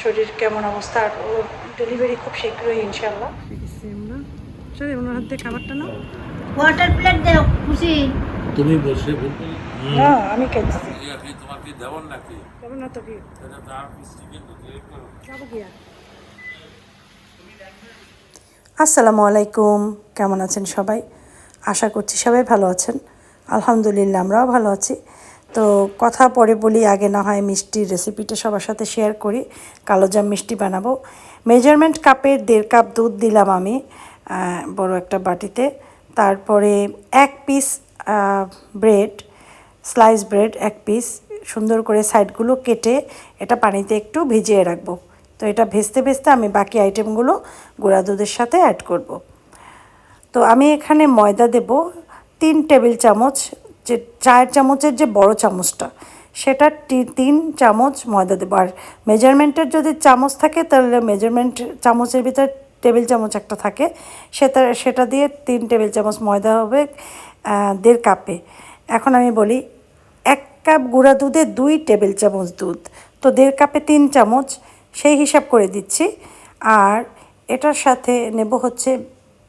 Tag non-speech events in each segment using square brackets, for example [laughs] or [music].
শরীর কেমন অবস্থা আর ওর ডেলিভারি খুব শীঘ্রই ইনশাল্লাহ সরি ওনার হাত দিয়ে খাবারটা নাও। ওয়াটার প্লেট দেও খুশি? তুমি বসে বলবে না আমি খেতেছি। আপনি তোমার কি দেবন নাকি? কেমন না তো কি? মিষ্টি কিন্তু direct করো। যাব কি আর? আসসালামু আলাইকুম কেমন আছেন সবাই? আশা করছি সবাই ভালো আছেন। আলহামদুলিল্লাহ আমরাও ভালো আছি। তো কথা পরে বলি, আগে না হয় মিষ্টির রেসিপিটা সবার সাথে শেয়ার করি। কালোজাম মিষ্টি বানাবো। মেজারমেন্ট কাপের দেড় কাপ দুধ দিলাম আমি বড় একটা বাটিতে। তারপরে এক পিস ব্রেড স্লাইস ব্রেড এক পিস সুন্দর করে সাইডগুলো কেটে এটা পানিতে একটু ভিজিয়ে রাখব। তো এটা ভেজতে ভেজতে আমি বাকি আইটেমগুলো গুঁড়া দুধের সাথে অ্যাড করব। তো আমি এখানে ময়দা দেব, তিন টেবিল চামচ যে চায়ের চামচের যে বড় চামচটা, সেটা তিন চামচ ময়দা দেবো। আর মেজারমেন্টের যদি চামচ থাকে, তাহলে মেজারমেন্ট চামচের ভিতরে টেবিল চামচ একটা থাকে, সেটা সেটা দিয়ে তিন টেবিল চামচ ময়দা হবে দেড় কাপে। এখন আমি বলি, এক কাপ গুঁড়া দুধে দুই টেবিল চামচ দুধ। তো দেড় কাপে তিন চামচ, সেই হিসাব করে দিচ্ছি। আর এটার সাথে নেব হচ্ছে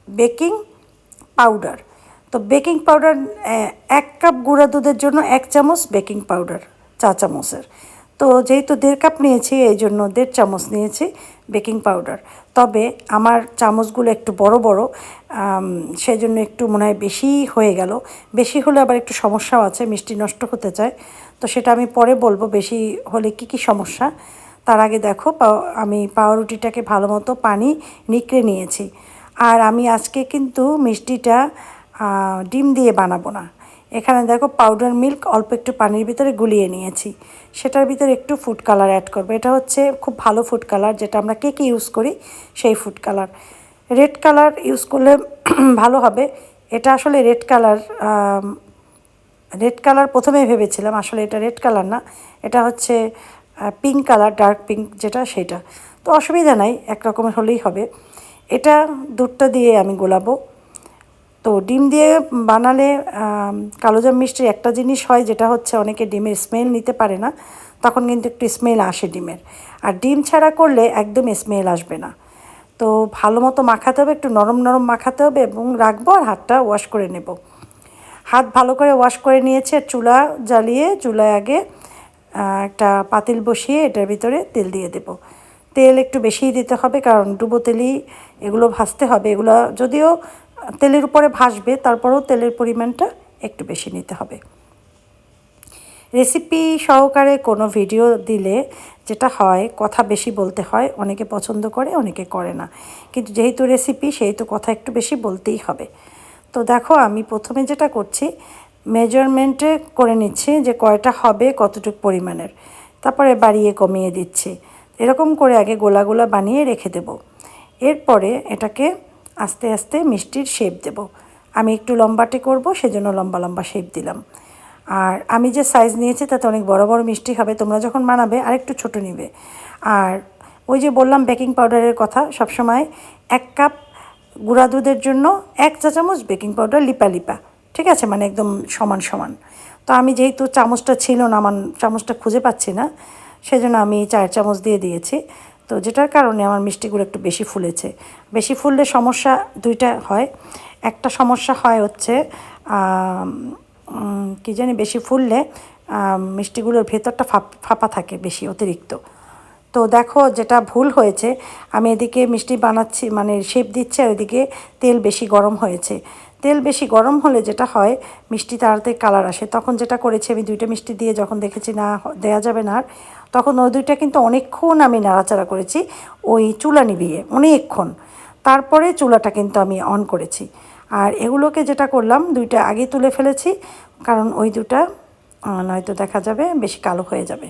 বেকিং পাউডার। তো বেকিং পাউডার এক কাপ গুঁড়া দুধের জন্য এক চামচ বেকিং পাউডার চা চামচের। তো যেহেতু দেড় কাপ নিয়েছি এই জন্য দেড় চামচ নিয়েছি বেকিং পাউডার। তবে আমার চামচগুলো একটু বড় বড় আম, সেজন্য একটু মনে হয় বেশি হয়ে গেল। বেশি হলে আবার একটু সমস্যাও আছে মিষ্টি নষ্ট হতে চায়। তো সেটা আমি পরে বলব বেশি হলে কি কি সমস্যা। তার আগে দেখো আমি পাউরুটিটাকে ভালো মতো পানি নিকড়ে নিয়েছি। আর আমি আজকে কিন্তু মিষ্টিটা ডিম দিয়ে বানাবো না। এখানে দেখো পাউডার মিল্ক অল্প একটু পানির ভিতরে গুলিয়ে নিয়েছি। সেটার ভিতরে একটু ফুড কালার অ্যাড করব। এটা হচ্ছে খুব ভালো ফুড কালার যেটা আমরা কেকে ইউজ করি সেই food colour red colour use করলে [clears throat] ভালো হবে। এটা আসলে রেড কালার রেড কালার প্রথমে ভেবেছিলাম, আসলে এটা রেড কালার না। এটা হচ্ছে পিঙ্ক কালার ডার্ক পিঙ্ক যেটা সেটা। তো অসুবিধা নাই এক রকমের হলেই হবে। এটা দুধটা দিয়ে আমি গোলাবো। তো ডিম দিয়ে বানালে কালোজাম মিষ্টির একটা জিনিস হয়, যেটা হচ্ছে অনেকে ডিমের স্মেল নিতে পারে না, তখন কিন্তু একটু স্মেল আসে ডিমের। আর ডিম ছাড়া করলে একদম স্মেল আসবে না। তো ভালো মতো মাখাতে হবে, একটু নরম নরম মাখাতে হবে এবং রাখব আর হাতটা ওয়াশ করে নেব। হাত ভালো করে ওয়াশ করে নিয়েছে চুলা জ্বালিয়ে, চুলায় আগে একটা পাতিল বসিয়ে এটার ভিতরে তেল দিয়ে দেব। তেল একটু বেশিই দিতে হবে, কারণ ডুবো তেলই এগুলো ভাজতে হবে। এগুলো যদিও তেলের উপরে ভাসবে, তারপরেও তেলের পরিমাণটা একটু বেশি নিতে হবে। রেসিপি সহকারে কোনো ভিডিও দিলে যেটা হয়, কথা বেশি বলতে হয়, অনেকে পছন্দ করে, অনেকে করে না। কিন্তু যেহেতু রেসিপি, সেহেতু কথা একটু বেশি বলতেই হবে। তো দেখো, আমি প্রথমে যেটা করছি, মেজারমেন্টে করে নিচ্ছি যে কয়টা হবে, কতটুকু পরিমাণের। তারপরে বাড়িয়ে কমিয়ে দিচ্ছি। এরকম করে আগে গোলা গোলা বানিয়ে রেখে দেব। এরপরে এটাকে আস্তে আস্তে মিষ্টির শেপ দেব। আমি একটু লম্বাটে করব, সেজন্য লম্বা লম্বা শেপ দিলাম। আর আমি যে সাইজ নিয়েছি, তাতে অনেক বড় বড় মিষ্টি হবে তোমরা যখন বানাবে আরেকটু ছোটো নিবে। আর ওই যে বললাম বেকিং পাউডারের কথা, সবসময় এক কাপ গুঁড়া দুধের জন্য এক চা চামচ বেকিং পাউডার লিপা লিপা, ঠিক আছে? মানে একদম সমান সমান। তো আমি যেহেতু চামচটা ছিল না, আমার চামচটা খুঁজে পাচ্ছি না, সেজন্য আমি চার চামচ দিয়ে দিয়েছি। তো যেটার কারণে আমার মিষ্টিগুলো একটু বেশি ফুলেছে। বেশি ফুললে সমস্যা দুইটা হয়। একটা সমস্যা হয় হচ্ছে কি জানি বেশি ফুললে মিষ্টিগুলোর ভেতরটা ফাপ- থাকে বেশি অতিরিক্ত। তো দেখো যেটা ভুল হয়েছে, আমি এদিকে মিষ্টি বানাচ্ছি মানে শেপ দিচ্ছি আর এদিকে তেল বেশি গরম হয়েছে। তেল বেশি গরম হলে যেটা হয়, মিষ্টি তাড়াতাড়ি কালার আসে। তখন যেটা করেছি আমি দুইটা মিষ্টি দিয়ে যখন দেখেছি না, দেয়া যাবে না আর তখন ওই দুইটা কিন্তু অনেকক্ষণ আমি নাড়াচাড়া করেছি, ওই চুলা নিভিয়ে অনেকক্ষণ। তারপরে চুলাটা কিন্তু আমি অন করেছি। আর এগুলোকে যেটা করলাম, দুইটা আগে তুলে ফেলেছি, কারণ ওই দুটা নয়তো দেখা যাবে, বেশি কালো হয়ে যাবে।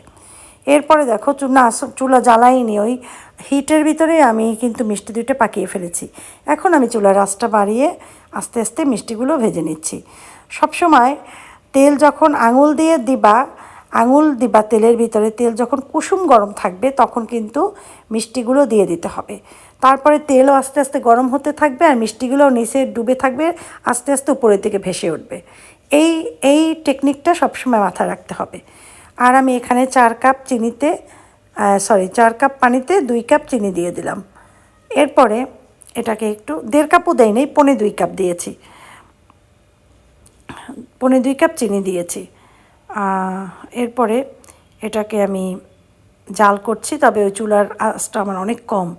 এরপরে দেখো না চুলা জ্বালাইনি, ওই হিটের ভিতরে আমি কিন্তু মিষ্টি দুইটা পাকিয়ে ফেলেছি। এখন আমি চুলার রাসটা বাড়িয়ে আস্তে আস্তে মিষ্টিগুলো ভেজে নিচ্ছি। সবসময় তেল যখন আঙুল দিয়ে দিবা আঙুল দিবা তেলের ভিতরে তেল যখন কুসুম গরম থাকবে, তখন কিন্তু মিষ্টিগুলো দিয়ে দিতে হবে। তারপরে তেলও আস্তে আস্তে গরম হতে থাকবে আর মিষ্টিগুলো নিচে ডুবে থাকবে, আস্তে আস্তে উপরের দিকে ভেসে উঠবে। এই এই টেকনিকটা সবসময় মাথায় রাখতে হবে। আর আমি এখানে চার কাপ চিনিতে সরি চার কাপ পানিতে দুই কাপ চিনি দিয়ে দিলাম। এরপরে এটাকে একটু, দেড় কাপও দেয়নি পনে দুই কাপ দিয়েছি। পনে দুই কাপ চিনি দিয়েছি। এরপরে এটাকে আমি জাল করছি, তবে ওই চুলার আঁচটা আমার অনেক কম।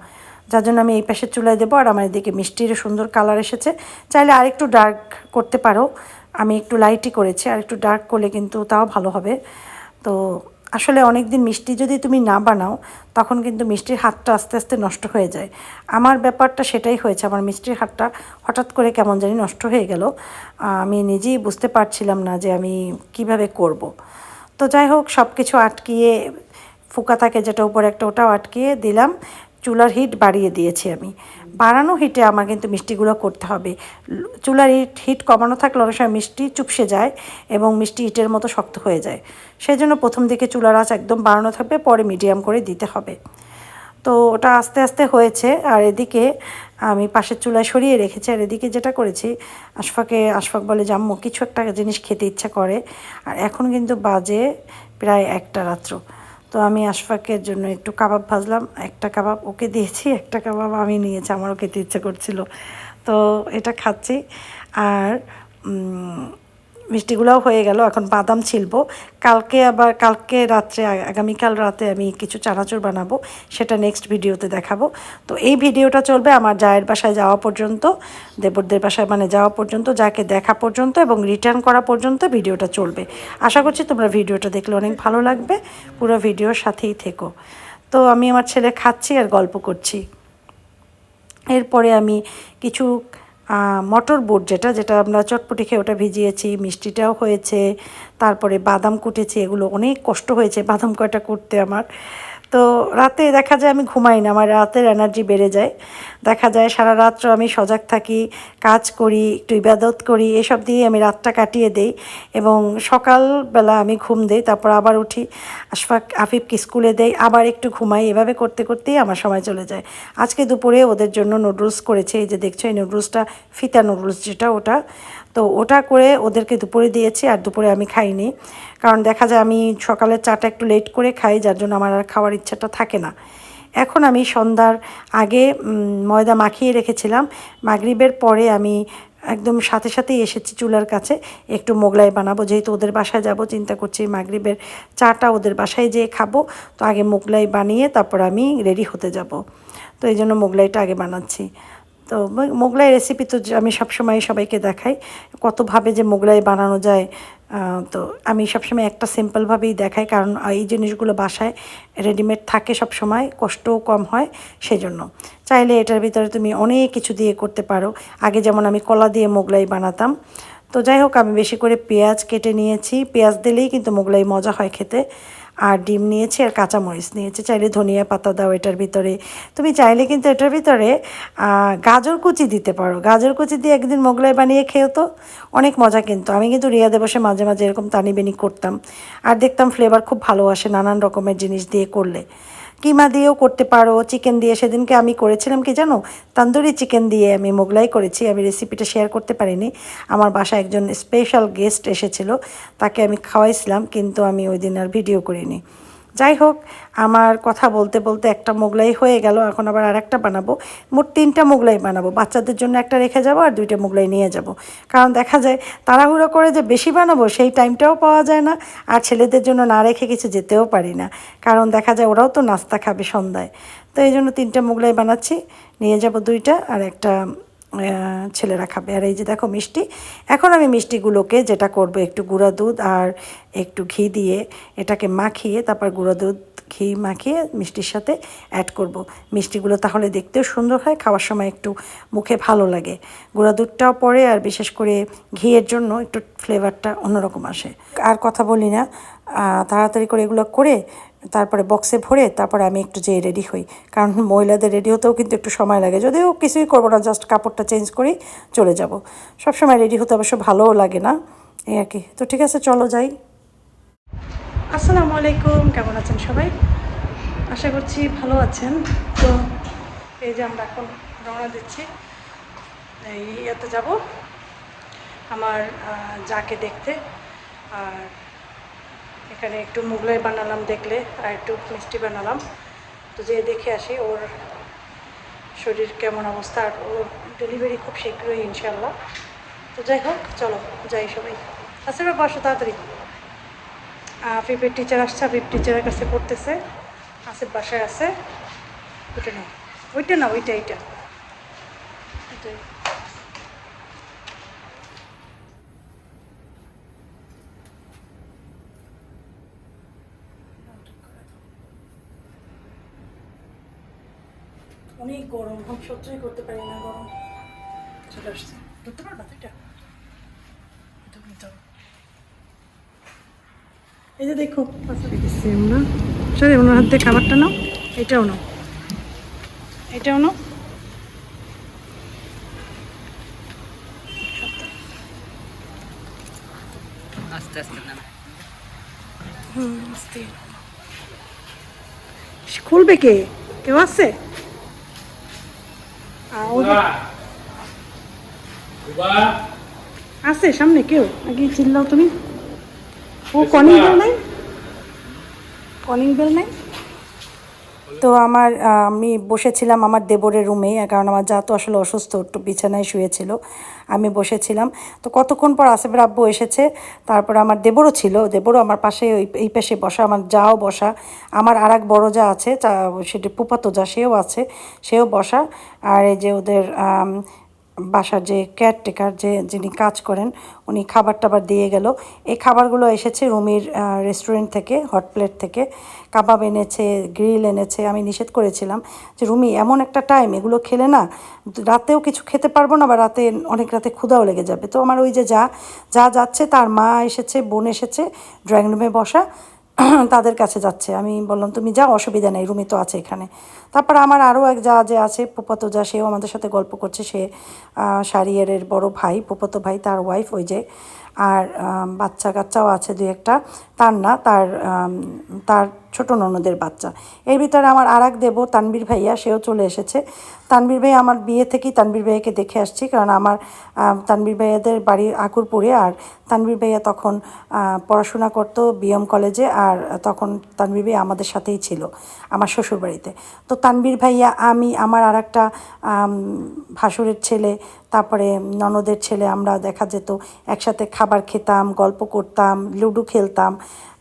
যার জন্য আমি এই পাশে চুলায় দেবো, আর আমার এদিকে মিষ্টির সুন্দর কালার এসেছে। চাইলে আর একটু ডার্ক করতে পারো। আমি একটু লাইটই করেছি আর একটু ডার্ক করলে কিন্তু তাও ভালো হবে। তো আসলে অনেক দিন মিষ্টি যদি তুমি না বানাও, তখন কিন্তু মিষ্টির হাতটা আস্তে আস্তে নষ্ট হয়ে যায়। আমার ব্যাপারটা সেটাই হয়েছে, আমার মিষ্টির হাতটা হঠাৎ করে কেমন জানি নষ্ট হয়ে গেল। আমি নিজেই বুঝতে পারছিলাম না যে আমি কীভাবে করব। তো যাই হোক সব কিছু আটকিয়ে ফুকা থাকে যেটা উপরে একটা ওটাও আটকিয়ে দিলাম। চুলার হিট বাড়িয়ে দিয়েছি আমি। বাড়ানো হিটে আমার কিন্তু মিষ্টিগুলো করতে হবে। চুলার হিট হিট কমানো থাকলে অনেক সময় মিষ্টি চুপসে যায় এবং মিষ্টি ইটের মতো শক্ত হয়ে যায়। সেই জন্য প্রথম দিকে চুলার আঁচ একদম বাড়ানো থাকবে, পরে মিডিয়াম করে দিতে হবে। তো ওটা আস্তে আস্তে হয়েছে। আর এদিকে আমি পাশের চুলায় সরিয়ে রেখেছি। আর এদিকে যেটা করেছি, আশফাকে, আশফাক বলে, জাম্মু, কিছু একটা জিনিস খেতে ইচ্ছা করে। আর এখন কিন্তু বাজে প্রায় একটা রাত্র। তো আমি আশফাকের জন্য একটু কাবাব ভাজলাম। একটা কাবাব ওকে দিয়েছি, একটা কাবাব আমি নিয়েছি আমারও খেতে ইচ্ছে করছিল। তো এটা খাচ্ছি। আর মিষ্টিগুলোও হয়ে গেল, এখন বাদাম ছিলবো। কালকে আবার, কালকে রাত্রে আগামীকাল রাতে আমি কিছু চানাচুর বানাবো, সেটা নেক্সট ভিডিওতে দেখাবো। তো এই ভিডিওটা চলবে আমার জায়ের বাসায় যাওয়া পর্যন্ত, দেবরদের বাসায় মানে যাওয়া পর্যন্ত, যাকে দেখা পর্যন্ত এবং রিটার্ন করা পর্যন্ত ভিডিওটা চলবে। আশা করছি তোমরা ভিডিওটা দেখলে অনেক ভালো লাগবে, পুরো ভিডিওর সাথেই থেকো। তো আমি আমার ছেলে খাচ্ছি আর গল্প করছি। এরপরে আমি কিছু মটর বুট যেটা যেটা আমরা চটপটি খেয়ে ওটা ভিজিয়েছি, মিষ্টিটাও হয়েছে, তারপরে বাদাম কুটেছি, এগুলো অনেক কষ্ট হয়েছে বাদাম কয়টা করতে আমার। তো রাতে দেখা যায় আমি ঘুমাই না, আমার রাতের এনার্জি বেড়ে যায়। দেখা যায় সারা রাত্র আমি সজাগ থাকি, কাজ করি, একটু ইবাদত করি, এসব দিয়ে আমি রাতটা কাটিয়ে দেই এবং সকালবেলা আমি ঘুম দেই, তারপর আবার উঠি, আশফাক আফিফকে স্কুলে দেই, আবার একটু ঘুমাই, এভাবে করতে করতেই আমার সময় চলে যায়। আজকে দুপুরে ওদের জন্য নুডলস করেছে, এই যে দেখছ, এই নুডলসটা, ফিতা নুডলস যেটা ওটা। তো ওটা করে ওদেরকে দুপুরে দিয়েছি, আর দুপুরে আমি খাইনি। কারণ দেখা যায় আমি সকালের চাটা একটু লেট করে খাই, যার জন্য আমার আর খাওয়ার ইচ্ছাটা থাকে না। এখন আমি সন্ধ্যার আগে ময়দা মাখিয়ে রেখেছিলাম। মাগরিবের পরে আমি একদম সাথে সাথেই এসেছি চুলার কাছে। একটু মোগলাই বানাবো, যেহেতু ওদের বাসায় যাব, চিন্তা করছি মাগরিবের চাটা ওদের বাসায় যেয়ে খাব। তো আগে মোগলাই বানিয়ে তারপর আমি রেডি হতে যাব। তো এই জন্য মোগলাইটা আগে বানাচ্ছি। তো মোগলাই রেসিপি তো আমি সবসময় সবাইকে দেখাই। কতভাবে যে মোগলাই বানানো যায় তো আমি সবসময় একটা সিম্পলভাবেই দেখাই, কারণ এই জিনিসগুলো বাসায় রেডিমেড থাকে সব সময় কষ্টও কম হয় সেজন্য। চাইলে এটার ভিতরে তুমি অনেক কিছু দিয়ে করতে পারো। আগে যেমন আমি কলা দিয়ে মোগলাই বানাতাম। তো যাই হোক, আমি বেশি করে পেঁয়াজ কেটে নিয়েছি। পেঁয়াজ দিলেই কিন্তু মোগলাই মজা হয় খেতে। আর ডিম নিয়েছে আর কাঁচামরিচ নিয়েছে। চাইলে ধনিয়া পাতা দাও এটার ভিতরে। তুমি চাইলে কিন্তু এটার ভিতরে গাজর কুচি দিতে পারো। গাজর কুচি দিয়ে একদিন মোগলাই বানিয়ে খেয়েও তো। অনেক মজা কিন্তু। আমি কিন্তু রিয়া দেবসে মাঝে মাঝে এরকম তানিবেনি করতাম। আর দেখতাম ফ্লেভার খুব ভালো আসে নানান রকমের জিনিস দিয়ে করলে। কিমা দিয়েও করতে পারো চিকেন দিয়ে। সেদিনকে আমি করেছিলাম কি জানো? তান্দুরি চিকেন দিয়ে আমি মোগলাই করেছি। আমি রেসিপিটা শেয়ার করতে পারিনি। আমার বাসায় একজন স্পেশাল গেস্ট এসেছিল। তাকে আমি খাওয়াইছিলাম, কিন্তু আমি ওই দিন আর ভিডিও করিনি। যাই হোক, আমার কথা বলতে বলতে একটা মোগলাই হয়ে গেল, এখন আবার আর একটা বানাবো। মোট তিনটা মোগলাই বানাবো, বাচ্চাদের জন্য একটা রেখে যাব আর দুইটা মোগলাই নিয়ে যাব। কারণ দেখা যায়, তাড়াহুড়ো করে যে বেশি বানাবো, সেই টাইমটাও পাওয়া যায় না, আর ছেলেদের জন্য না রেখে কিছু যেতেও পারি না। কারণ দেখা যায়, ওরাও তো নাস্তা খাবে সন্ধ্যায়। তো এই জন্য তিনটা মোগলাই বানাচ্ছি, নিয়ে যাব দুইটা আর একটা ছেলেরা খাবে। আর এই যে দেখো মিষ্টি, এখন আমি মিষ্টিগুলোকে যেটা করব, একটু গুঁড়া দুধ আর একটু ঘি দিয়ে এটাকে মাখিয়ে, তারপর গুঁড়া দুধ, ঘি মাখিয়ে মিষ্টির সাথে অ্যাড করব। মিষ্টিগুলো তাহলে দেখতেও সুন্দর হয়, খাওয়ার সময় একটু মুখে ভালো লাগে। গুঁড়া দুধটাও পড়ে আর বিশেষ করে ঘিয়ের জন্য একটু ফ্লেভারটা অন্যরকম আসে। আর কথা বলি না তাড়াতাড়ি করে এগুলো করে তারপরে বক্সে ভরে তারপরে আমি একটু যেয়ে রেডি হই। কারণ মহিলাদের রেডি হতেও কিন্তু একটু সময় লাগে। যদিও কিছুই করব না জাস্ট কাপড়টা চেঞ্জ করেই চলে যাব। সবসময় রেডি হতে অবশ্য ভালোও লাগে না, এই আর কি। তো ঠিক আছে, চলো যাই। আসসালামু আলাইকুম, কেমন আছেন সবাই? আশা করছি ভালো আছেন। তো এই যে আমরা এখন রওনা দিচ্ছি, এই ইয়েতে যাব। আমার যাকে দেখতে। আর এখানে একটু মুগলাই বানালাম দেখলে, আর একটু মিষ্টি বানালাম। তো যে দেখে আসি ওর শরীর কেমন অবস্থা, আর ওর ডেলিভারি খুব শীঘ্রই ইনশাল্লাহ তো যাই হোক, চলো, যাই সবাই। আসে বা বসো তাড়াতাড়ি। ফিফের টিচার আসছে ফিফ টিচারের কাছে পড়তেছে। আসিফ বাসায় আছে। ওইটা না ওইটা না ওইটা, এইটা। এটাই। অনেক গরম আমি সহ্যই করতে পারি না গরম। চলে আসছে। ধরতে পারবা তো এটা। এই যে দেখো সেম না সরি ওনার হাত খাবারটা নাও। এটাও নাও। এটাও নাও। আস্তে আস্তে না হুম আস্তে। খুলবে কে? কেউ আছে? আছে সামনে কেউ? আগে চিল্লাও তুমি। ও কনিং বেল নাই? কনিং বেল নাই? তো আমার আমি বসেছিলাম আমার দেবরের রুমে, কারণ আমার যা তো আসলে অসুস্থ, একটু বিছানায় শুয়েছিল, আমি বসেছিলাম। তো কতক্ষণ পর আসিফের আব্বু এসেছে, তারপর আমার দেবরও ছিল, দেবরও আমার পাশে ওই, এই পাশে বসা, আমার যাও বসা। আমার আর এক বড়ো যা আছে সেটি পুপাতো যা, সেও আছে, সেও বসা। আর এই যে ওদের বাসার যে কেয়ারটেকার যে, যিনি কাজ করেন, উনি খাবার টাবার দিয়ে গেল। এই খাবারগুলো এসেছে রুমির রেস্টুরেন্ট থেকে হট প্লেট থেকে। কাবাব এনেছে গ্রিল এনেছে। আমি নিষেধ করেছিলাম যে, রুমি, এমন একটা টাইম এগুলো খেলে না, রাতেও কিছু খেতে পারব না বা রাতে অনেক রাতে ক্ষুধাও লেগে যাবে। তো আমার ওই যে যা যা যাচ্ছে, তার মা এসেছে, বোন এসেছে ড্রয়িং রুমে বসা। [clears throat] তাদের কাছে যাচ্ছে। আমি বললাম, তুমি যা অসুবিধা নেই, রুমি তো আছে এখানে। তারপর আমার আরও এক যা যে আছে, পোপত যা, সেও আমাদের সাথে গল্প করছে। সে সারিয়ারের বড় ভাই, পোপত ভাই, তার ওয়াইফ ওই যে, আর বাচ্চা কাচ্চাও আছে দুই একটা। তার না, তার তার ছোট ননদের বাচ্চা। এর ভিতরে আমার আর এক দেবো, তানবীর ভাইয়া, সেও চলে এসেছে। তানবীর ভাই আমার বিয়ে থেকেই তানবীর ভাইয়াকে দেখে আসছি, কারণ আমার তানবীর ভাইয়াদের বাড়ি আকুরপুরে, আর তানবীর ভাইয়া তখন পড়াশোনা করতো বিএম কলেজে, আর তখন তানবীর ভাইয়া আমাদের সাথেই ছিল, আমার শ্বশুরবাড়িতে। তো তানবীর ভাইয়া, আমি, আমার আর একটা ভাসুরের ছেলে, তারপরে ননদের ছেলে, আমরা দেখা যেত, একসাথে খাবার খেতাম, গল্প করতাম, লুডো খেলতাম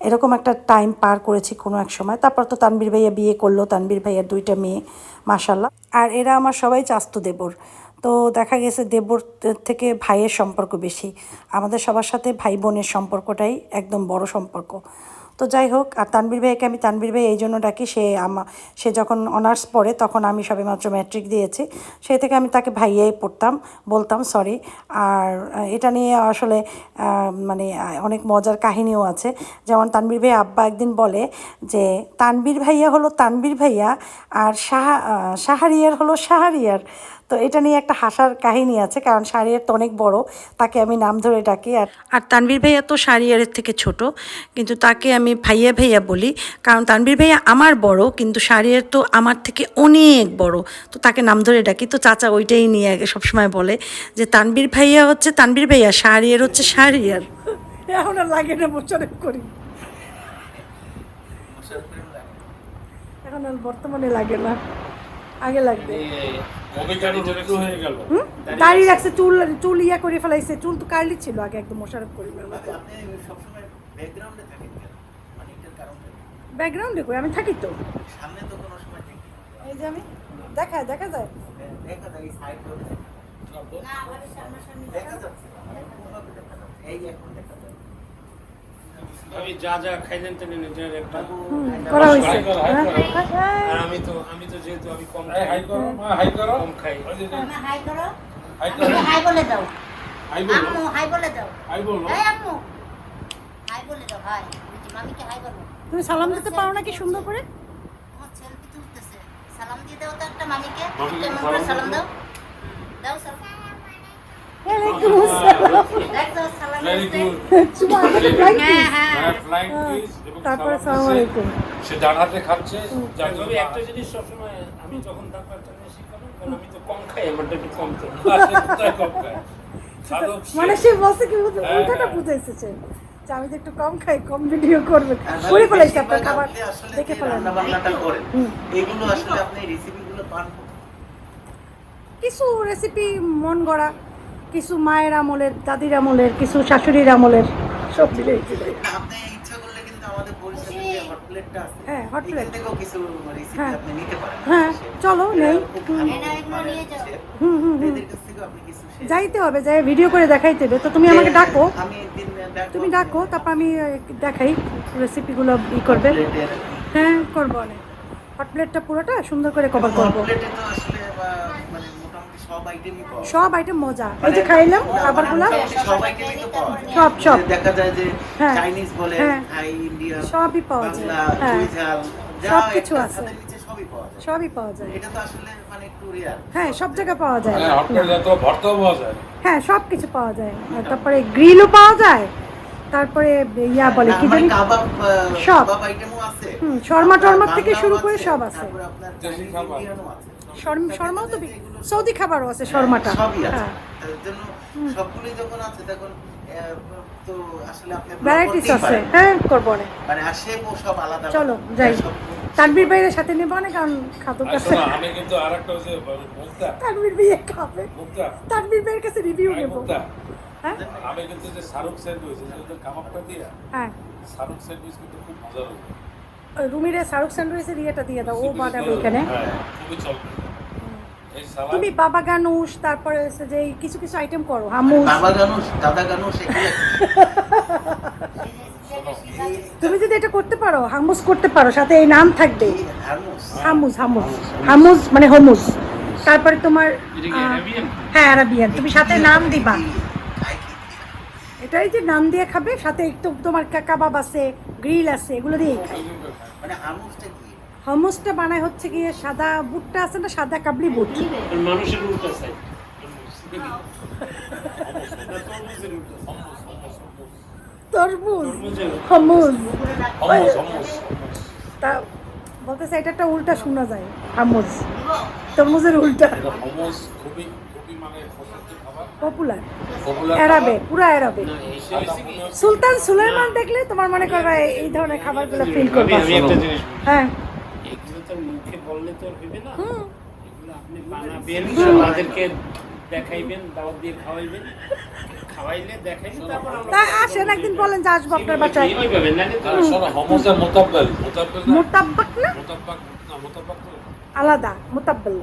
এরকম একটা টাইম পার করেছি কোনো এক সময়। তারপর তো তানবীর ভাইয়া বিয়ে করল তানবীর ভাইয়ার দুইটা মেয়ে মাসাল্লাহ আর এরা আমার সবাই চাস্ত দেবর। তো দেখা গেছে দেবর থেকে ভাইয়ের সম্পর্ক বেশি। আমাদের সবার সাথে ভাই বোনের সম্পর্কটাই একদম বড় সম্পর্ক। তো যাই হোক, আর তানবীর ভাইকে আমি তানবীর ভাই এই জন্য ডাকি, সে আমা, সে যখন অনার্স পড়ে তখন আমি সবেমাত্র ম্যাট্রিক দিয়েছি। সেই থেকে আমি তাকে ভাইয়াই পড়তাম, বলতাম সরি আর এটা নিয়ে আসলে মানে অনেক মজার কাহিনীও আছে। যেমন তানবীর ভাই আব্বা একদিন বলে যে তানবীর ভাইয়া হলো তানবীর ভাইয়া, আর সাহা সাহারিয়ার হলো শাহরিয়ার। তো এটা নিয়ে একটা হাসার কাহিনী আছে কারণ শাহরিয়ার তো অনেক বড় তাকে আমি নাম ধরে ডাকি আর আর তানবীর ভাইয়া তো শাহরিয়ারের থেকে ছোট কিন্তু তাকে আমি ভাইয়া ভাইয়া বলি কারণ তানবীর ভাইয়া আমার বড় কিন্তু শাহরিয়ার তো আমার থেকে অনেক বড় তো তাকে নাম ধরে ডাকি। তো চাচা ওইটাই নিয়ে আগে সবসময় বলে যে তানবীর ভাইয়া হচ্ছে তানবীর ভাইয়া শাহরিয়ার হচ্ছে শাহরিয়ার এখন আর লাগে না মোশারফ করি। এখন আর বর্তমানে লাগে না। আগে লাগবে। হয়ে দাড়ি রাখছে চুল চুল ইয়া করে ফেলাইছে চুল তো কার্লি ছিল আগে একদম মোশারফ করি আপনি সবসময় ব্যাকগ্রাউন্ডে কই? আমি থাকি তো। সামনে তো কোনো সময় দেখি এই যে আমি দেখা দেখা যায়। দেখা যায় এই সাইড রোডে দেখা যাচ্ছে। এই এখন দেখা যাচ্ছে। আমি যা যা খাইলেন এটার একটা করা হয়েছে। করো, হ্যাঁ? করো। আর আমি তো আমি তো যেহেতু আমি কম খাই হাই করো হাই করো। কম খাই। হাই করো। হাই আম্মু হাই বলে দাও। হাই বলো। আম্মু হাই বলে দাও। হাই বলো। এই আম্মু। হাই বলে দাও হাই। মামিকে হাই বলো তুমি সালাম দিতে পারো নাকি সুন্দর করে? আমার সেলফি তুলতেছে। সালাম দিয়ে দাও তো একটা মামিকে। কেমন করে সালাম। দাও। দাও। সালাম তারপরে সে ডান হাতে খাচ্ছে একটা জিনিস সবসময় আমি যখন আমি তো কম খাই একটু কম তো আসে কম [laughs] মানে সে বলছে কি হ্যাঁ, উল্টাটা হ্যাঁ। বুঝে এসেছে যে আমি তো একটু কম খাই কম ভিডিও করবেন আর করে ফেলাইছি আপনার খাবার দেখে ফেলেন হুম। এগুলো আসলে আপনি রেসিপিগুলো পান কিছু রেসিপি মন গড়া। কিছু মায়ের আমলের দাদির আমলের কিছু শাশুড়ির আমলের সব মিলে আপনি ইচ্ছা করলে কিন্তু আমাদের হট প্লেটটা আছে। হ্যাঁ, এখান থেকেও কিছু রেসিপি হ্যাঁ। আপনি নিতে পারেন। হ্যাঁ, চলো, নেই। chef। হুম। হুম যাইতে হবে যাই ভিডিও করে দেখাইতে হবে। তো তুমি আমাকে ডাকো। আমি একদিন ডাকবো। তুমি ডাকো তারপর আমি দেখাই রেসিপিগুলো ই করবে। হ্যাঁ করব অনেক। হট প্লেটটা পুরোটা সুন্দর করে কভার করব। আসলে বা, মানে মোটামুটি সব আইটেম মজা এই যে খাইলাম মানে খাবারগুলো সব আইটেমই তো পাওয়া যায়। সব, সব। দেখা যায় যে হ্যাঁ। চাইনিজ বলে হ্যাঁ। থাই ইন্ডিয়ান সবই পাওয়া যায়। বাংলা হ্যাঁ। সব কিছু আছে। সবই পাওয়া যায় সবই পাওয়া যায় এটা তো আসলে মানে হ্যাঁ সব জায়গায় পাওয়া যায় হ্যাঁ হট তো ভর্তাও পাওয়া যায় হ্যাঁ সব কিছু পাওয়া যায় তারপরে গ্রিলও পাওয়া যায় তারপরে ইয়া বলে কি জানি সব। আইটেমও আছে হুম, শর্মা টর্মা থেকে শুরু করে সব আছে। শর্মাও তো সৌদি খাবারও আছে শর্মাটা। সবই আছে। হ্যাঁ। জন্য সবগুলোই যখন আছে তখন তো আসলে আপনি ভ্যারাইটিস আছে। হ্যাঁ করব মানে আর সব আলাদা। চলো যাই। তানবির ভাইয়ের সাথে নেব না কারণ আছে শোনো, আমি কিন্তু মুক্তা। তানবির ভাইয়ে খাবে। মুক্তা। তানবির ভাইয়ের কাছে রিভিউ নেব। হ্যাঁ? আমি কিন্তু যে শাহরুখ স্যান্ডউইচ ওদের কাবাবটা দিয়ে হ্যাঁ। শাহরুখ স্যান্ডউইচ কিন্তু খুব মজা ওই রুমিরে শাহরুখ স্যান্ডউইচের ইয়েটা দিয়ে দাও ও বানাবে এখানে। হ্যাঁ, তুমি বাবা গানুষ তারপরে হচ্ছে যে কিছু কিছু আইটেম করো হামুস বাবা গানুষ দাদা গানুষ [laughs] তুমি যদি এটা করতে পারো হামুস করতে পারো সাথে এই নাম থাকবে। হামুস হামুস হামুস মানে হমুস তারপরে তোমার? হ্যাঁ আরাবিয়ান তুমি সাথে নাম দিবা। এটাই যে নাম দিয়ে খাবে সাথে একটু তোমার কাবাব আছে গ্রিল আছে এগুলো দিয়েই খাই মানে কি? হমুসটা বানায় হচ্ছে গিয়ে সাদা বুটটা আছে না সাদা কাবলি বুট? মানুষের তরমুজ। হমুজ তা বলতেছে এটা একটা উল্টা শোনা যায় হামুজ তরমুজের উল্টা। খুবই খুবই মানে পপুলার এরাবে পুরা এরাবে সুলতান সুলাইমান দেখলে তোমার মনে করবে এই ধরনের খাবারগুলো ফিল করবে। হ্যাঁ। এগুলো তো মুখে বললে তো হইবে না। হুম। এগুলো আপনি বানাবেন তাদেরকে দেখাইবেন দাওয়াত দিয়ে খাওয়াইবেন। তা আসেন একদিন বলেন যে আসব আপনার মোতাব্বেল না? মোতাব্বাক না? মোতাব্বাক না মোতাব্বাক তো আলাদা মোতাব্বল।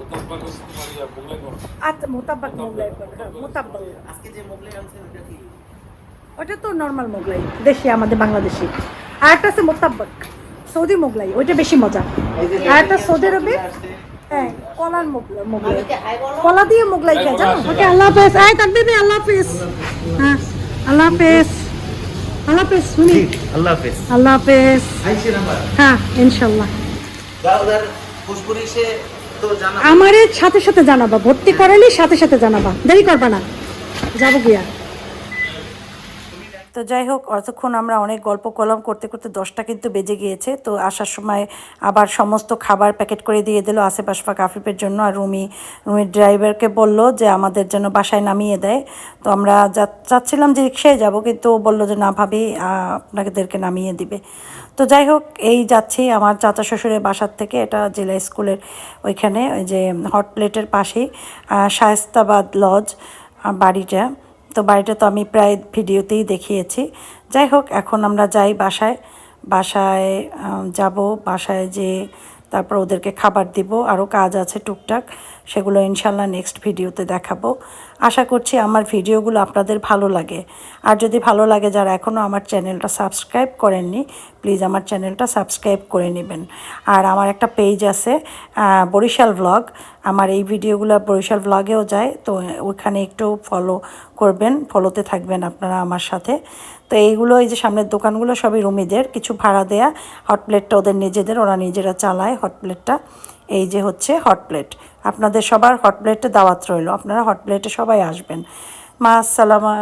আচ্ছা মোতাব্বাক মোগলাই হ্যাঁ, মোতাব্বল। ওটা তো নর্মাল মোগলাই দেশি আমাদের বাংলাদেশি। আর একটা আছে মোতাব্বাক সৌদি মোগলাই ওইটা বেশি মজা। আর একটা সৌদি আরবে হ্যাঁ কলার মোগলাই মোগলাই। কলা দিয়ে মোগলাই খায় জানো? ওকে আল্লাহ হাফেজ। আয় তাকবীর ভাই, আল্লাহ হাফেজ। হ্যাঁ আল্লাহ হাফেজ। আল্লাহ হাফেজ শুনি। আল্লাহ হাফেজ। আল্লাহ হাফেজ। হ্যাঁ ইনশাল্লাহ। আমারে সাথে সাথে জানাবা ভর্তি করালে সাথে সাথে জানাবা। দেরি করবা না। যাব গিয়া। তো যাই হোক, অতক্ষণ আমরা অনেক গল্প কলম করতে করতে দশটা কিন্তু বেজে গিয়েছে। তো আসার সময় আবার সমস্ত খাবার প্যাকেট করে দিয়ে দিল আশেপাশ বা কাফিপের জন্য। আর রুমি, রুমির ড্রাইভারকে বলল যে আমাদের জন্য বাসায় নামিয়ে দেয়। তো আমরা যা- চাচ্ছিলাম যে রিক্সায় যাব, কিন্তু ও বলল যে, না ভাবি আপনাদেরকে নামিয়ে দিবে। তো যাই হোক, এই যাচ্ছি আমার চাচা শ্বশুরের বাসার থেকে। এটা জেলা স্কুলের ওইখানে, ওই যে হট প্লেটের পাশেই শায়েস্তাবাদ লজ বাড়িটা। তো বাড়িটা তো আমি প্রায় ভিডিওতেই দেখিয়েছি। যাই হোক, এখন আমরা যাই বাসায়। বাসায় যাব, বাসায় যে তারপর ওদেরকে খাবার দিব। আরও কাজ আছে টুকটাক, সেগুলো ইনশাল্লাহ নেক্সট ভিডিওতে দেখাবো। আশা করছি আমার ভিডিওগুলো আপনাদের ভালো লাগে। আর যদি ভালো লাগে যারা এখনও আমার চ্যানেলটা সাবস্ক্রাইব করেননি, প্লিজ আমার চ্যানেলটা সাবস্ক্রাইব করে নেবেন। আর আমার একটা পেজ আছে বরিশাল ব্লগ। আমার এই ভিডিওগুলো বরিশাল ব্লগেও যায়, তো ওখানে একটু ফলো করবেন ফলোতে থাকবেন আপনারা আমার সাথে। তো এইগুলো এই যে সামনের দোকানগুলো সবই রুমিদের, কিছু ভাড়া দেয়া হট প্লেটটা ওদের নিজেদের, ওরা নিজেরা চালায় হট প্লেটটা এই যে হচ্ছে হট প্লেট আপনাদের সবার হট প্লেটে দাওয়াত রইল। আপনারা হট প্লেটে সবাই আসবেন। মা, আসসালামা